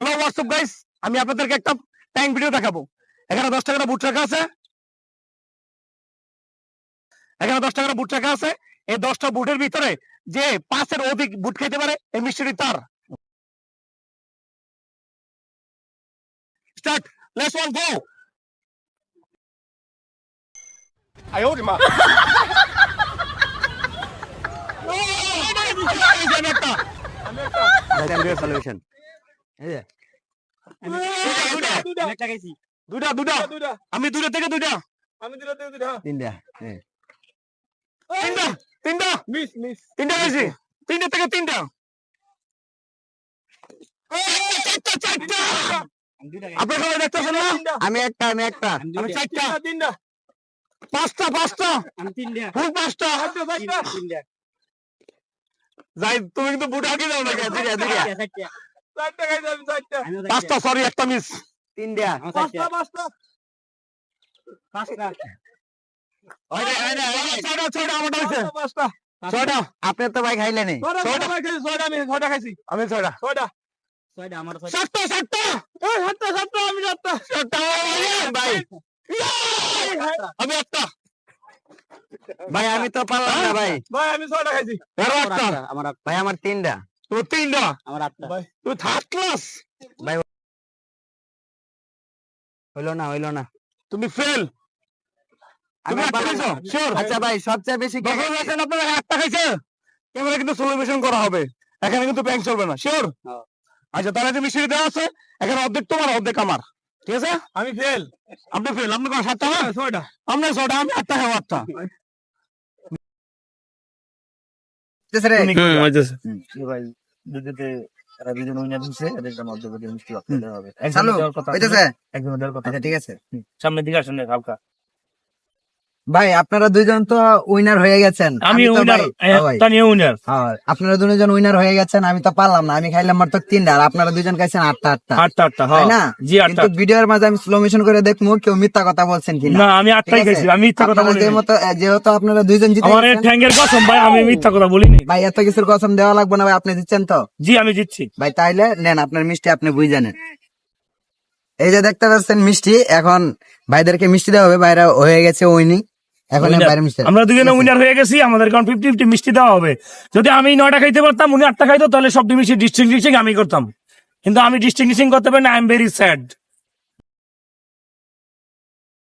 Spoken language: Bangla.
হ্যালো হোয়াটসঅ্যাপ গাইস আমি আপনাদেরকে একটা ট্যাঙ্ক ভিডিও দেখাবো। এখানে দশ টাকাটা বুট রাখা আছে। এখানে দশ টাকার বুট রাখা আছে। এই দশটা বুটের ভিতরে যে পাঁচের অধিক বুট খেতে পারে এই মিষ্টিটি তার। স্টার্ট লেটস অল গো আই ওরে মা আমি একটা সলিউশন দুটা দুটা আমি দুটা থেকে দুটা তিনটা তিনটা তিনটা। Miss miss. তিনটা বেশি তিনটা থেকে তিনটা। চারটা চারটা। আপনার সবাই দেখতেছেন না? আমি একটা আমি একটা। আমি চারটা। তিনটা। পাঁচটা পাঁচটা। পাঁচটা। যাই তুমি কিন্তু বুট আগে যাও না পাঁচটা সরি একটা মিস তিনটা পাঁচটা পাঁচটা। হয়েছে পাঁচটা আপনি তো ভাই খাইছি ছয়টা আমি ছয়টা ছয়টা। ছয়টা। সাতটা সাতটা। সাতটা সাতটা আমি সাতটা। সাতটা ভাই। আমি একটা। ভাই আমি তো পারলাম না ভাই। ভাই আমি ছয়টা খাইছি। একটা। ভাই আমার তিনটা। তুমি তিনটা ভাই তুমি থার্ড ক্লাস হইল না হইল না তুমি ফেল আচ্ছা ভাই সবচেয়ে বেশি আপনারা একটা খাইছে ক্যামেরা কিন্তু সলিউশন করা হবে এখানে কিন্তু ব্যাংক চলবে না শিওর হ্যাঁ। আচ্ছা তাহলে যে মিষ্টি দেওয়া আছে এখানে অর্ধেক তোমার অর্ধেক আমার ঠিক আছে আমি ফেল আপনি ফেল আপনি কোন সাতটা হবে ছয়টা আপনি ছটা আমি আটটা খাব আটটা রে? ভাই দুটোতে এরা দুজন উইনার হচ্ছে এদের মধ্যবর্তী মিষ্টি হবে। একজন দেওয়ার কথা আচ্ছা ঠিক আছে। সামনের দিকে আসুন হালকা। ভাই আপনারা দুইজন তো উইনার হয়ে গেছেন। আমি উইনার হ্যাঁ উইনার হ্যাঁ, আপনারা দুজন উইনার হয়ে গেছেন আমি তো পারলাম না আমি খাইলাম মাত্র তিনটা আর আপনারা দুজন খাইছেন আটটা আটটা। আটটা আটটা হ্যাঁ না? জি আটটা। কিন্তু ভিডিওর মাঝে আমি স্লো মোশন করে দেখব কেউ মিথ্যা কথা বলছেন কিনা। না আমি আটটাই খাইছি আমি মিথ্যা কথা যে মতো যেহেতু আপনারা দুইজন জিতে আমার ঠ্যাঙ্গের কসম ভাই আমি মিথ্যা কথা বলিনি। ভাই এত কিছুর কসম দেওয়া লাগবে না ভাই আপনি দিচ্ছেন তো? জি আমি জিতছি। ভাই তাইলে নেন আপনার মিষ্টি আপনি বুঝে নেন। এই যে দেখতে পাচ্ছেন মিষ্টি এখন ভাইদেরকে মিষ্টি দেওয়া হবে ভাইরা হয়ে গেছে উইনি এখন আমরা দুজনে উইনার হয়ে গেছি আমাদের কারণ ফিফটি ফিফটি মিষ্টি দেওয়া হবে। যদি আমি নয়টা খাইতে পারতাম উনি আটটা খাইতো তাহলে সব মিষ্টি ডিস্ট্রিক্টিং আমি করতাম। কিন্তু আমি ডিস্ট্রিক্ট করতে পারি না আই এম ভেরি স্যাড